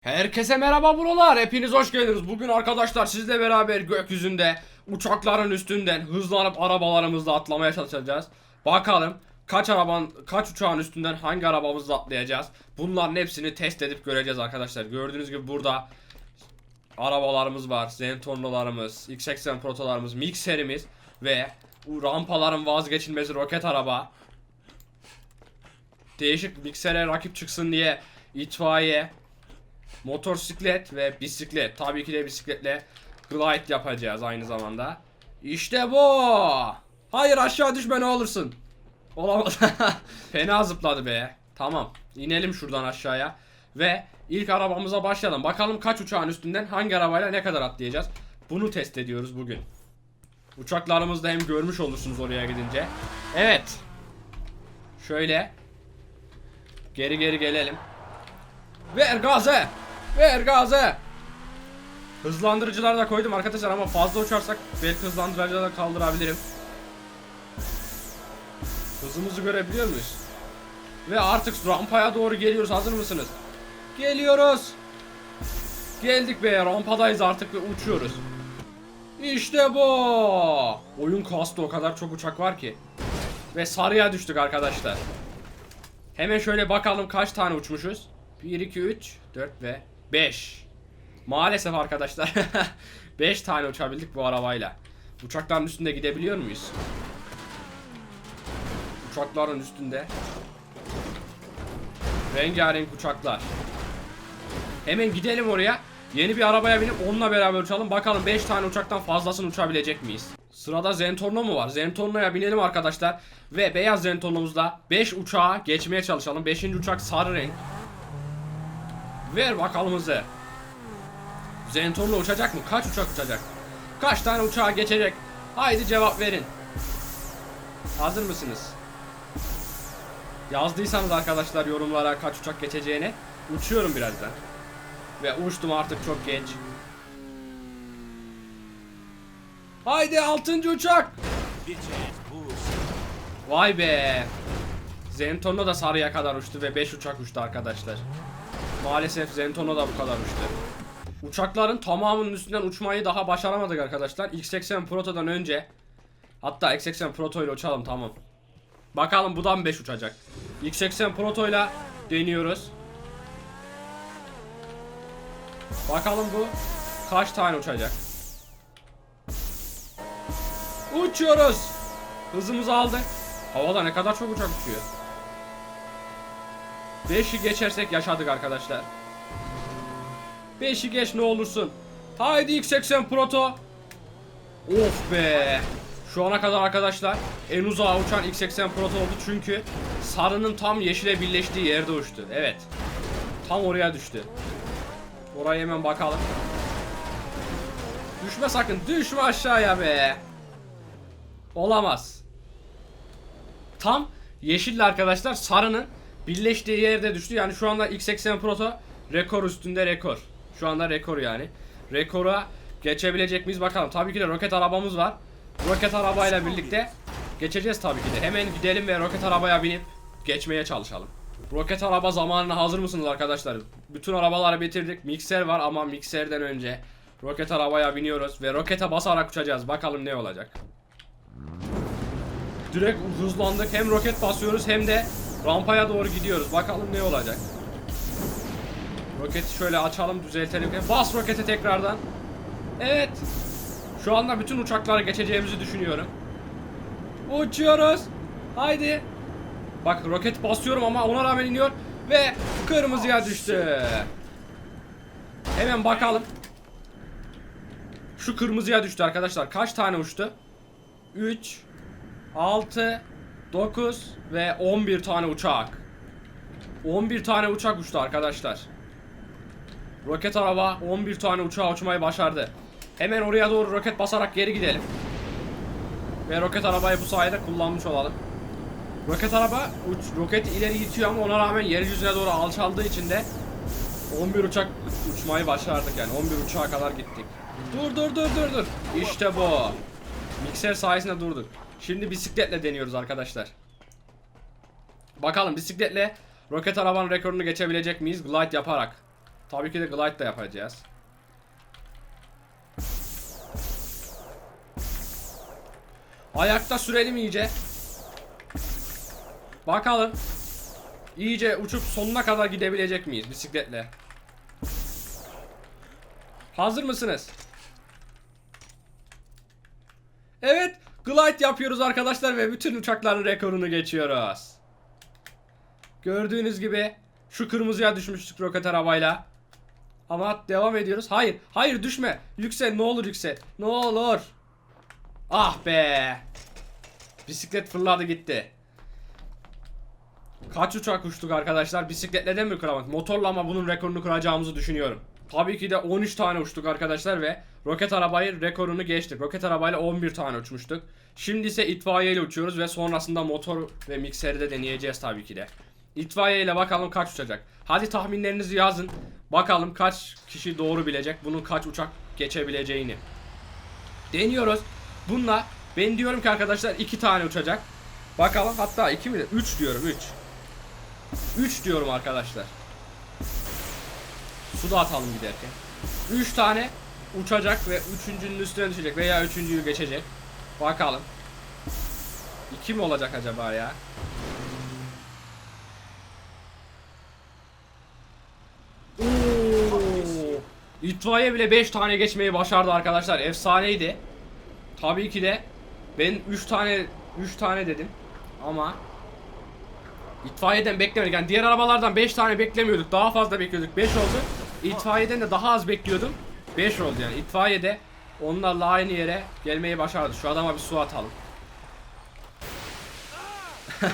Herkese merhaba buralar. Hepiniz hoş geldiniz. Bugün arkadaşlar sizle beraber gökyüzünde uçakların üstünden hızlanıp arabalarımızla atlamaya çalışacağız. Bakalım kaç araban kaç uçağın üstünden hangi arabamızla atlayacağız. Bunların hepsini test edip göreceğiz arkadaşlar. Gördüğünüz gibi burada arabalarımız var. Zentornolarımız, X80 protolarımız, mikserimiz ve rampaların vazgeçilmezi roket araba. Değişik miksere rakip çıksın diye itfaiye, motosiklet ve bisiklet. Tabii ki de bisikletle glide yapacağız aynı zamanda. İşte bu. Hayır aşağı düşme ne olursun. Olamaz. Fena zıpladı be. Tamam. İnelim şuradan aşağıya. Ve ilk arabamıza başlayalım. Bakalım kaç uçağın üstünden hangi arabayla ne kadar atlayacağız. Bunu test ediyoruz bugün. Uçaklarımızı da hem görmüş olursunuz oraya gidince. Evet. Şöyle. Geri geri gelelim. Ver gazı. Ver gazı. Hızlandırıcılar da koydum arkadaşlar ama fazla uçarsak belki hızlandırıcıları da kaldırabilirim. Hızımızı görebiliyor muyuz? Ve artık rampaya doğru geliyoruz. Hazır mısınız? Geliyoruz. Geldik be rampadayız artık ve uçuyoruz. İşte bu. Oyun kastı o kadar çok uçak var ki. Ve sarıya düştük arkadaşlar. Hemen şöyle bakalım kaç tane uçmuşuz. 1, 2, 3, 4 ve 5. Maalesef arkadaşlar 5 tane uçabildik bu arabayla. Uçakların üstünde gidebiliyor muyuz? Uçakların üstünde. Rengarenk uçaklar. Hemen gidelim oraya. Yeni bir arabaya binip onunla beraber uçalım. Bakalım 5 tane uçaktan fazlasını uçabilecek miyiz? Sırada Zentorno mu var? Zentorno'ya binelim arkadaşlar. Ve beyaz Zentorno'muzda 5 uçağa geçmeye çalışalım. 5. uçak sarı renk. Ver bakalım hızı. Zentorno uçacak mı? Kaç uçak uçacak? Kaç tane uçağa geçecek? Haydi cevap verin. Hazır mısınız? Yazdıysanız arkadaşlar yorumlara kaç uçak geçeceğini uçuyorum birazdan. Ve uçtum artık çok genç. Haydi 6. uçak. Vay be. Zentorno da sarıya kadar uçtu ve 5 uçak uçtu arkadaşlar. Maalesef Zentorno da bu kadar uçtu. Uçakların tamamının üstünden uçmayı daha başaramadık arkadaşlar. X80 Proto'dan önce. Hatta X80 Proto ile uçalım tamam. Bakalım bu da mı 5 uçacak? X80 Proto ile deniyoruz. Bakalım bu kaç tane uçacak? Uçuyoruz. Hızımızı aldık. Havada ne kadar çok uçak uçuyor. 5'i geçersek yaşadık arkadaşlar. 5'i geç ne olursun. Haydi X80 Proto. Of be. Şu ana kadar arkadaşlar en uzağa uçan X80 Proto oldu çünkü sarının tam yeşile birleştiği yerde uçtu. Evet. Tam oraya düştü. Oraya hemen bakalım. Düşme sakın. Düşme aşağıya be. Olamaz. Tam yeşille arkadaşlar sarının birleştiği yerde düştü. Yani şu anda X80 Proto rekor üstünde rekor. Şu anda rekor yani. Rekora geçebilecek miyiz bakalım. Tabii ki de roket arabamız var. Roket arabayla birlikte geçeceğiz tabii ki de. Hemen gidelim ve roket arabaya binip geçmeye çalışalım. Roket araba zamanına hazır mısınız arkadaşlar? Bütün arabaları bitirdik. Mikser var ama mikserden önce roket arabaya biniyoruz ve rokete basarak uçacağız. Bakalım ne olacak. Direkt hızlandık. Hem roket basıyoruz hem de rampaya doğru gidiyoruz. Bakalım ne olacak. Roketi şöyle açalım düzeltelim. Bas rokete tekrardan. Evet. Şu anda bütün uçakları geçeceğimizi düşünüyorum. Uçuyoruz. Haydi. Bak roket basıyorum ama ona rağmen iniyor. Ve kırmızıya düştü. Hemen bakalım. Şu kırmızıya düştü arkadaşlar. Kaç tane uçtu? 3 6 9 ve 11 tane uçak. 11 tane uçak uçtu arkadaşlar. Roket araba 11 tane uçağa uçmayı başardı. Hemen oraya doğru roket basarak geri gidelim. Ve roket arabayı bu sayede kullanmış olalım. Roket araba uç, roketi ileri itiyor ama ona rağmen yeryüzüne doğru alçaldığı için de 11 uçak uçmayı başardık yani 11 uçağa kadar gittik. Dur dur dur dur dur. İşte bu. Mikser sayesinde durduk. Şimdi bisikletle deniyoruz arkadaşlar. Bakalım bisikletle roket arabanın rekorunu geçebilecek miyiz glide yaparak. Tabii ki de glide da yapacağız. Ayakta sürelim iyice. Bakalım. İyice uçup sonuna kadar gidebilecek miyiz bisikletle? Hazır mısınız? Glide yapıyoruz arkadaşlar ve bütün uçakların rekorunu geçiyoruz. Gördüğünüz gibi şu kırmızıya düşmüştük roket arabayla. Ama devam ediyoruz. Hayır, hayır düşme. Yüksel, ne olur yüksel. Ne olur. Ah be. Bisiklet fırladı gitti. Kaç uçak uçtuk arkadaşlar? Bisikletle de mi kıramadık? Motorla ama bunun rekorunu kıracağımızı düşünüyorum. Tabii ki de 13 tane uçtuk arkadaşlar ve roket arabayı rekorunu geçtik. Roket arabayla 11 tane uçmuştuk. Şimdi ise itfaiye ile uçuyoruz ve sonrasında motor ve mikseri de deneyeceğiz tabii ki de. İtfaiye ile bakalım kaç uçacak. Hadi tahminlerinizi yazın. Bakalım kaç kişi doğru bilecek bunun kaç uçak geçebileceğini. Deniyoruz. Bununla ben diyorum ki arkadaşlar iki tane uçacak. Bakalım hatta iki mi? 3 diyorum 3. 3 diyorum arkadaşlar. Su da atalım giderken. 3 tane uçacak ve üçüncünün üstüne düşecek veya üçüncüyü geçecek. Bakalım. 2 mi olacak acaba ya? Oo. İtfaiye bile 5 tane geçmeyi başardı arkadaşlar. Efsaneydi. Tabii ki de ben 3 tane 3 tane dedim. Ama itfaiyeden beklemedik. Yani diğer arabalardan 5 tane beklemiyorduk. Daha fazla bekliyorduk. 5 oldu. İtfaiyeden de daha az bekliyordum. 5 oldu yani. İtfaiyede onlarla aynı yere gelmeyi başardı. Şu adama bir su atalım.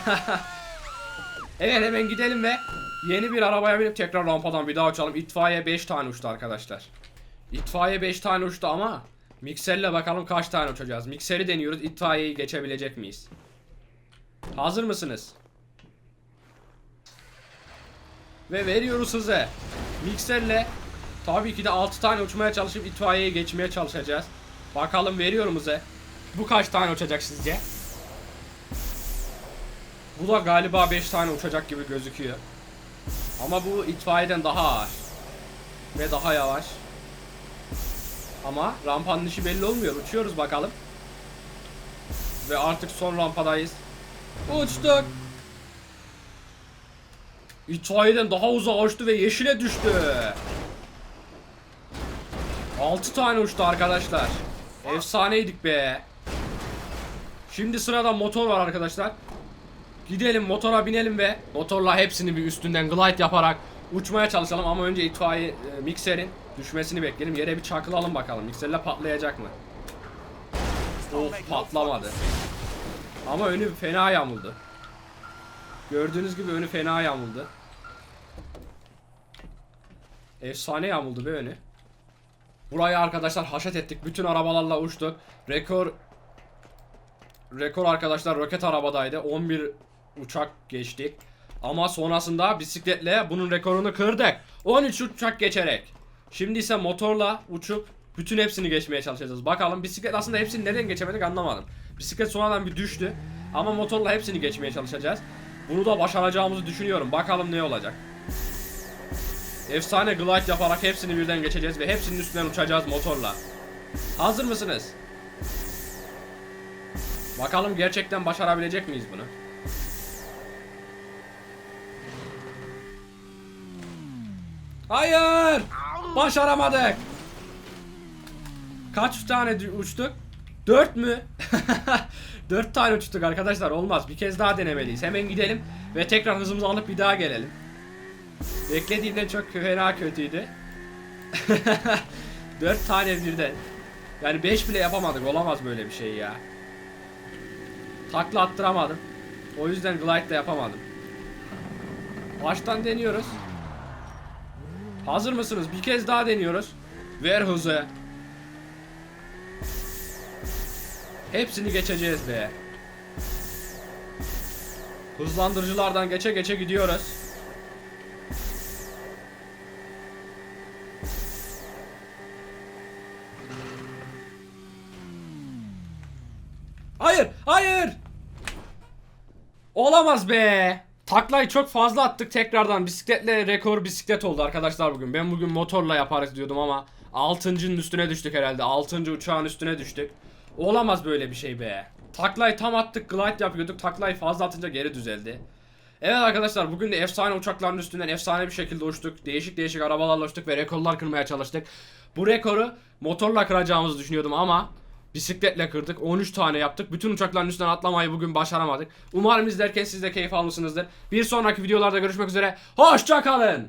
evet hemen gidelim ve yeni bir arabaya binip tekrar rampadan bir daha uçalım. İtfaiye 5 tane uçtu arkadaşlar. İtfaiye 5 tane uçtu ama mikserle bakalım kaç tane uçacağız. Mikseri deniyoruz. İtfaiyeyi geçebilecek miyiz? Hazır mısınız? Ve veriyoruz hızı. Mikserle tabii ki de 6 tane uçmaya çalışıp itfaiyeyi geçmeye çalışacağız. Bakalım veriyorum hızı. Bu kaç tane uçacak sizce? Bu da galiba 5 tane uçacak gibi gözüküyor. Ama bu itfaiyeden daha ağır. Ve daha yavaş. Ama rampanın işi belli olmuyor. Uçuyoruz bakalım. Ve artık son rampadayız. Uçtuk. İtfaiyeden daha uzağa uçtu ve yeşile düştü. 6 tane uçtu arkadaşlar. Efsaneydik be. Şimdi sırada motor var arkadaşlar. Gidelim motora binelim ve motorla hepsini bir üstünden glide yaparak uçmaya çalışalım ama önce itfaiye e, mikserin düşmesini bekleyelim. Yere bir çakılalım bakalım. Mikserle patlayacak mı? Of patlamadı. Ama önü fena yamuldu. Gördüğünüz gibi önü fena yamuldu. Efsane yamuldu be önü. Burayı arkadaşlar haşet ettik. Bütün arabalarla uçtuk. Rekor Rekor arkadaşlar roket arabadaydı. 11 uçak geçtik. Ama sonrasında bisikletle bunun rekorunu kırdık. 13 uçak geçerek. Şimdi ise motorla uçup bütün hepsini geçmeye çalışacağız. Bakalım bisiklet aslında hepsini neden geçemedik anlamadım. Bisiklet sonradan bir düştü. Ama motorla hepsini geçmeye çalışacağız. Bunu da başaracağımızı düşünüyorum. Bakalım ne olacak. Efsane glide yaparak hepsini birden geçeceğiz ve hepsinin üstünden uçacağız motorla. Hazır mısınız? Bakalım gerçekten başarabilecek miyiz bunu? Hayır! Başaramadık. Kaç tane uçtuk? Dört mü? Dört tane uçtuk arkadaşlar olmaz. Bir kez daha denemeliyiz. Hemen gidelim ve tekrar hızımızı alıp bir daha gelelim. Beklediğimden çok fena kötüydü. Dört tane birden. Yani beş bile yapamadık. Olamaz böyle bir şey ya. Takla attıramadım. O yüzden glide de yapamadım. Baştan deniyoruz. Hazır mısınız? Bir kez daha deniyoruz. Ver hızı. Hepsini geçeceğiz be. Hızlandırıcılardan geçe geçe gidiyoruz. Hayır, hayır. Olamaz be. Taklayı çok fazla attık tekrardan bisikletle rekor bisiklet oldu arkadaşlar bugün. Ben bugün motorla yaparız diyordum ama 6.'nın üstüne düştük herhalde. 6. uçağın üstüne düştük. Olamaz böyle bir şey be. Taklayı tam attık glide yapıyorduk. Taklayı fazla atınca geri düzeldi. Evet arkadaşlar bugün de efsane uçakların üstünden efsane bir şekilde uçtuk. Değişik değişik arabalarla uçtuk ve rekorlar kırmaya çalıştık. Bu rekoru motorla kıracağımızı düşünüyordum ama bisikletle kırdık. 13 tane yaptık. Bütün uçakların üstünden atlamayı bugün başaramadık. Umarım izlerken siz de keyif almışsınızdır. Bir sonraki videolarda görüşmek üzere. Hoşçakalın.